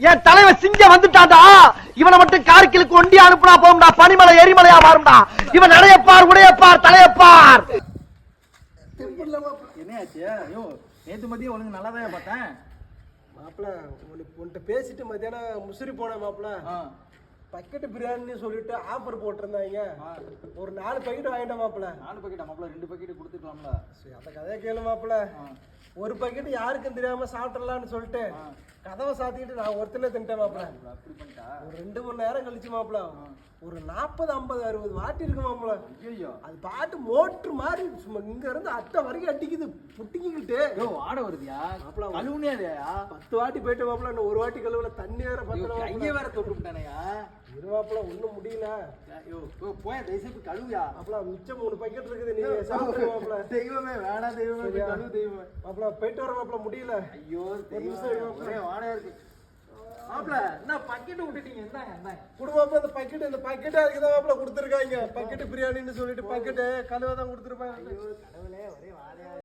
என் தலைவன் சிங்க வந்துட்டான்டா. இவனை மட்டும் கார்கிலுக்கு ஒண்டி அனுப்புனா போகும்டா. பனிமலை எரிமலையா மாறும்டா. இவன் நடையப்பார் உடையப்பார் தலையப்பார். என்னையாச்சு ஐயோ நேத்து மதியம் ஒழுங்கு நல்லா தான் பார்த்தேன்? மாப்பிள உனக்கு உன்கிட்ட பேசிட்டு மத்தியானம் முசிறி போனேன் மாப்பிள. ஆ. பக்கெட் பிரியாணின்னு சொல்லிட்டு ஆஃபர் போட்டிருந்தாங்க. ஒரு நாலு பக்கெட் வாங்கிட்டேன் மாப்பிள. நாலு பாக்கெட் மாப்பிள ரெண்டு பாக்கெட் கொடுத்துக்கலாம்ல. சரி, அந்த கதையை கேளு மாப்பிள. ஒரு பக்கெட் யாருக்கும் தெரியாம சாப்பிடலாம்னு சொல்லிட்டு கதவை சாத்திக்கிட்டு நான் ஒருத்தனே தின்ட்டேன் மாப்பிள. அப்படி பண்ணிட்டா? ஒரு ரெண்டு மணி நேரம் கழிச்சு மாப்பிள. ஒரு நாற்பது ஐம்பது அறுபது வாட்டி இருக்கு மாப்பிள. ஐயோ அது பாட்டு மோட்ரு மாதிரி சும்மா இங்க இருந்து அட்டை வரைக்கும் அடிக்குது புட்டிக்கிட்டு ஐயோ ஆட வருதியா? மாப்பிள, கழுவுனே பத்து வாட்டி போயிட்டு மாப்பிள. இன்னும் ஒரு வாட்டி கழுவுல தண்ணி வேற பத்தல கையை வேற தொட்டு விட்டானயா? இரு மாப்பிள ஒண்ணும் முடியல. ஐயோ போய் தயவுசெய்து கழுவியா? மாப்பிள மிச்சம் மூணு பக்கெட் இருக்குது நீ தெய்வமே வேணாம் தெய்வமே? கழுவு தெய்வமே. மாப்பிள போயிட்டு வர மாப்பிள முடியல. ஐயோ தெய்வமே வாடையா இருக்கு. மாப்பிள என்ன பக்கெட் விட்டுட்டீங்க? இந்தாங்க இந்தாங்க குடு மாப்பிள இந்த பக்கெட் இந்த பக்கெட்டா இருக்குதான் மாப்பிள கொடுத்துருக்காங்க. பக்கெட் பிரியாணின்னு சொல்லிட்டு பக்கெட்டு கழுவை தான் கொடுத்துருப்பாங்க. கடவுளே ஒரே வாடையா